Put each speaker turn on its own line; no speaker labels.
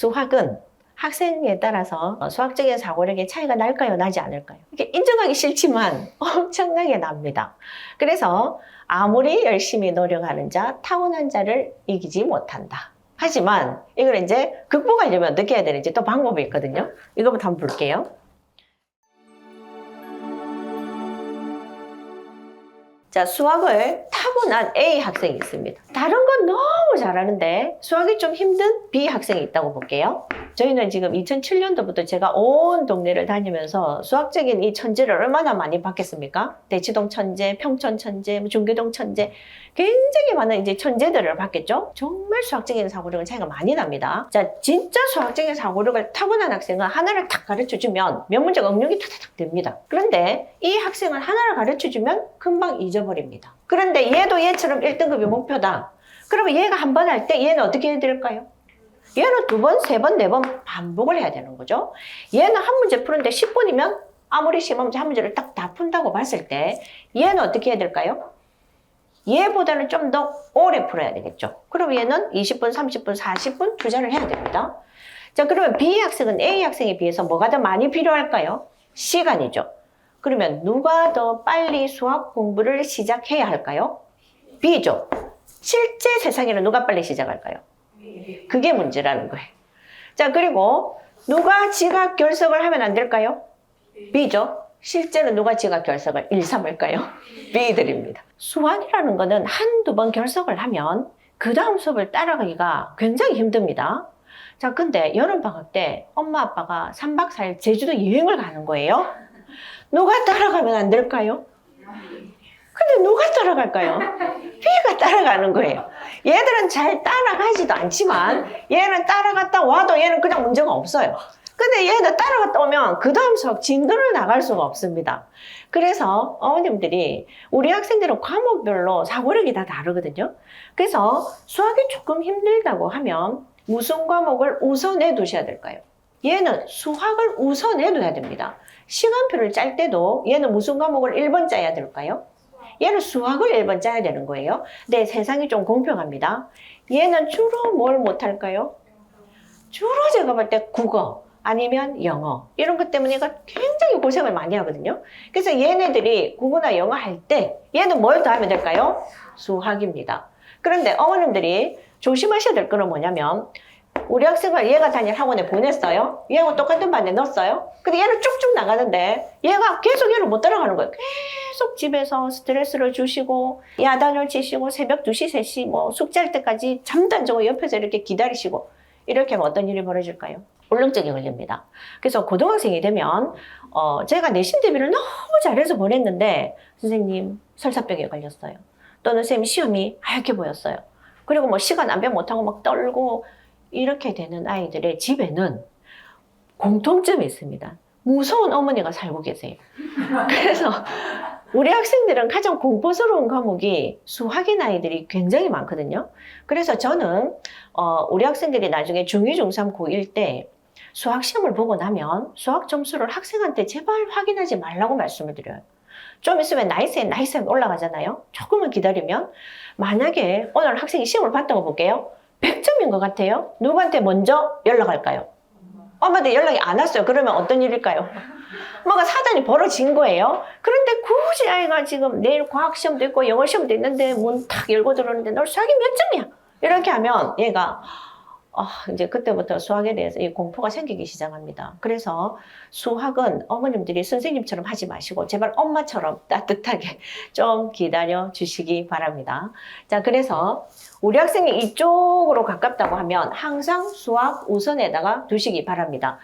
수학은 학생에 따라서 수학적인 사고력의 차이가 날까요? 나지 않을까요? 이게 인정하기 싫지만 엄청나게 납니다. 그래서 아무리 열심히 노력하는 자, 타고난 자를 이기지 못한다. 하지만 이걸 이제 극복하려면 어떻게 해야 되는지 또 방법이 있거든요. 이거부터 한번 볼게요. 자, 수학을 타고난 A 학생이 있습니다. 다른 건 너무 잘하는데 수학이 좀 힘든 B 학생이 있다고 볼게요. 저희는 지금 2007년도부터 제가 온 동네를 다니면서 수학적인 이 천재를 얼마나 많이 봤겠습니까? 대치동 천재, 평촌 천재, 뭐 중계동 천재 굉장히 많은 이제 천재들을 봤겠죠? 정말 수학적인 사고력은 차이가 많이 납니다. 자, 진짜 수학적인 사고력을 타고난 학생은 하나를 탁 가르쳐 주면 몇 문제가 응용이 탁탁탁 됩니다. 그런데 이 학생은 하나를 가르쳐 주면 금방 잊어버립니다. 그런데 얘도 얘처럼 1등급이 목표다. 그러면 얘가 한 번 할 때 얘는 어떻게 해야 될까요? 얘는 두 번, 세 번, 네 번 반복을 해야 되는 거죠. 얘는 한 문제 푸는데 10분이면 아무리 시험 문제 한 문제를 딱 다 푼다고 봤을 때 얘는 어떻게 해야 될까요? 얘보다는 좀 더 오래 풀어야 되겠죠. 그럼 얘는 20분, 30분, 40분 투자를 해야 됩니다. 자, 그러면 B 학생은 A 학생에 비해서 뭐가 더 많이 필요할까요? 시간이죠. 그러면 누가 더 빨리 수학 공부를 시작해야 할까요? B죠. 실제 세상에는 누가 빨리 시작할까요? 그게 문제라는 거예요. 자, 그리고 누가 지각 결석을 하면 안 될까요? B죠. 실제로 누가 지각 결석을 일삼을까요? B들입니다. 수학이라는 거는 한두 번 결석을 하면 그 다음 수업을 따라가기가 굉장히 힘듭니다. 자, 근데 여름방학 때 엄마 아빠가 3박 4일 제주도 여행을 가는 거예요. 누가 따라가면 안 될까요? 근데 누가 따라갈까요? B가 따라가는 거예요. 얘들은 잘 따라가지도 않지만 얘는 따라갔다 와도 얘는 그냥 문제가 없어요. 근데 얘는 따라갔다 오면 그 다음 수업 진도를 나갈 수가 없습니다. 그래서 어머님들이 우리 학생들은 과목별로 사고력이 다 다르거든요. 그래서 수학이 조금 힘들다고 하면 무슨 과목을 우선해 두셔야 될까요? 얘는 수학을 우선해 둬야 됩니다. 시간표를 짤 때도 얘는 무슨 과목을 1번 짜야 될까요? 얘는 수학을 1번 짜야 되는 거예요. 근데 세상이 좀 공평합니다. 얘는 주로 뭘 못할까요? 주로 제가 볼 때 국어 아니면 영어 이런 것 때문에 얘가 굉장히 고생을 많이 하거든요. 그래서 얘네들이 국어나 영어 할 때 얘는 뭘 더 하면 될까요? 수학입니다. 그런데 어머님들이 조심하셔야 될 거는 뭐냐면 우리 학생을 얘가 다닐 학원에 보냈어요. 얘하고 똑같은 반에 넣었어요. 근데 얘는 쭉쭉 나가는데 얘가 계속 얘를 못 따라가는 거예요. 계속 집에서 스트레스를 주시고 야단을 치시고 새벽 2시, 3시 뭐 숙제할 때까지 잠도 안 자고 옆에서 이렇게 기다리시고 이렇게 하면 어떤 일이 벌어질까요? 울렁증이 걸립니다. 그래서 고등학생이 되면 어, 제가 내신 대비를 너무 잘해서 보냈는데 선생님 설사병에 걸렸어요. 또는 선생님 시험이 하얗게 보였어요. 그리고 뭐 시간 안배 못하고 막 떨고 이렇게 되는 아이들의 집에는 공통점이 있습니다. 무서운 어머니가 살고 계세요. 그래서 우리 학생들은 가장 공포스러운 과목이 수학인 아이들이 굉장히 많거든요. 그래서 저는 어, 우리 학생들이 나중에 중2, 중3, 고1 때 수학 시험을 보고 나면 수학 점수를 학생한테 제발 확인하지 말라고 말씀을 드려요. 좀 있으면 나이스에 나이스에 올라가잖아요. 조금만 기다리면 만약에 오늘 학생이 시험을 봤다고 볼게요. 100점인 것 같아요. 누구한테 먼저 연락할까요? 엄마한테 연락이 안 왔어요. 그러면 어떤 일일까요? 뭔가 사단이 벌어진 거예요. 그런데 굳이 아이가 지금 내일 과학 시험도 있고 영어 시험도 있는데 문 탁 열고 들어오는데 너 수학이 몇 점이야? 이렇게 하면 얘가 아, 이제 그때부터 수학에 대해서 이 공포가 생기기 시작합니다. 그래서 수학은 어머님들이 선생님처럼 하지 마시고 제발 엄마처럼 따뜻하게 좀 기다려 주시기 바랍니다. 자, 그래서 우리 학생이 이쪽으로 가깝다고 하면 항상 수학 우선에다가 두시기 바랍니다.